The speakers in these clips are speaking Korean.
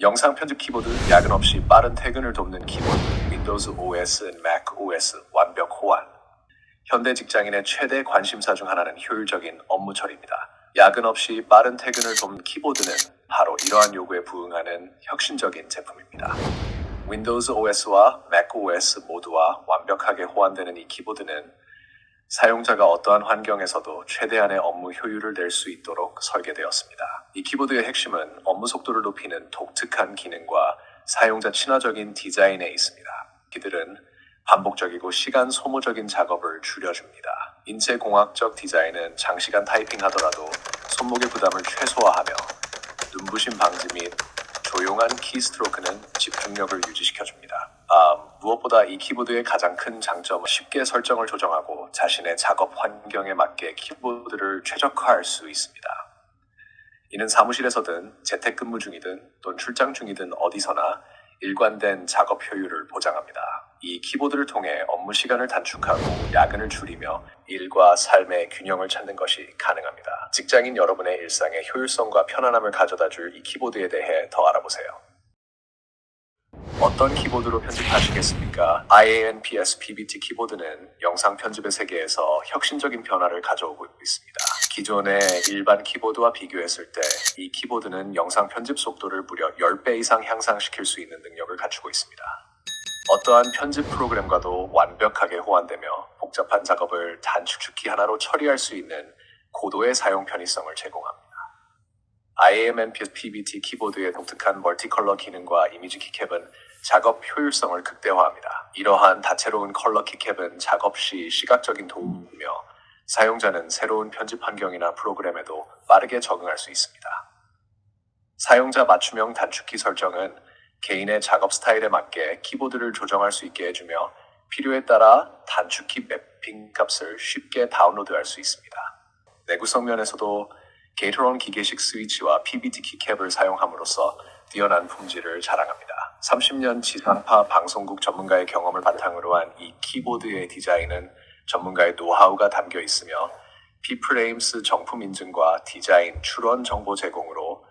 영상 편집 키보드 야근 없이 빠른 퇴근을 돕는 키보드 윈도우즈 OS, Mac OS 완벽 호환 현대 직장인의 최대 관심사 중 하나는 효율적인 업무 처리입니다. 야근 없이 빠른 퇴근을 돕는 키보드는 바로 이러한 요구에 부응하는 혁신적인 제품입니다. 윈도우즈 OS와 Mac OS 모두와 완벽하게 호환되는 이 키보드는 사용자가 어떠한 환경에서도 최대한의 업무 효율을 낼 수 있도록 설계되었습니다. 이 키보드의 핵심은 업무 속도를 높이는 독특한 기능과 사용자 친화적인 디자인에 있습니다. 이들은 반복적이고 시간 소모적인 작업을 줄여줍니다. 인체공학적 디자인은 장시간 타이핑하더라도 손목의 부담을 최소화하며 눈부심 방지 및 조용한 키스트로크는 집중력을 유지시켜줍니다. 아, 무엇보다 이 키보드의 가장 큰 장점은 쉽게 설정을 조정하고 자신의 작업 환경에 맞게 키보드를 최적화할 수 있습니다. 이는 사무실에서든 재택근무 중이든 또는 출장 중이든 어디서나 일관된 작업 효율을 보장합니다. 이 키보드를 통해 업무 시간을 단축하고 야근을 줄이며 일과 삶의 균형을 찾는 것이 가능합니다. 직장인 여러분의 일상에 효율성과 편안함을 가져다 줄 이 키보드에 대해 더 알아보세요. 어떤 키보드로 편집하시겠습니까? IANPS PBT 키보드는 영상 편집의 세계에서 혁신적인 변화를 가져오고 있습니다. 기존의 일반 키보드와 비교했을 때 이 키보드는 영상 편집 속도를 무려 10배 이상 향상시킬 수 있는 능력을 갖추고 있습니다. 어떠한 편집 프로그램과도 완벽하게 호환되며 복잡한 작업을 단축축키 하나로 처리할 수 있는 고도의 사용 편의성을 제공합니다. IAMNPS PBT 키보드의 독특한 멀티컬러 기능과 이미지 키캡은 작업 효율성을 극대화합니다. 이러한 다채로운 컬러 키캡은 작업 시 시각적인 도움이며 사용자는 새로운 편집 환경이나 프로그램에도 빠르게 적응할 수 있습니다. 사용자 맞춤형 단축키 설정은 개인의 작업 스타일에 맞게 키보드를 조정할 수 있게 해주며 필요에 따라 단축키 매핑 값을 쉽게 다운로드할 수 있습니다. 내구성 면에서도 게이트론 기계식 스위치와 PBT 키 캡을 사용함으로써 뛰어난 품질을 자랑합니다. 30년 지상파 방송국 전문가의 경험을 바탕으로 한 이 키보드의 디자인은 전문가의 노하우가 담겨 있으며 P프레임스 정품 인증과 디자인 출원 정보 제공으로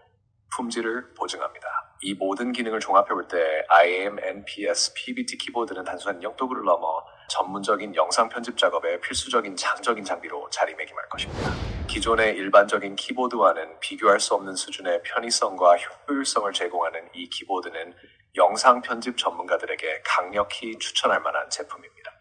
품질을 보증합니다. 이 모든 기능을 종합해 볼 때 IAM NPS PBT 키보드는 단순한 영도구를 넘어 전문적인 영상 편집 작업에 필수적인 장적인 장비로 자리매김할 것입니다. 기존의 일반적인 키보드와는 비교할 수 없는 수준의 편의성과 효율성을 제공하는 이 키보드는 영상 편집 전문가들에게 강력히 추천할 만한 제품입니다.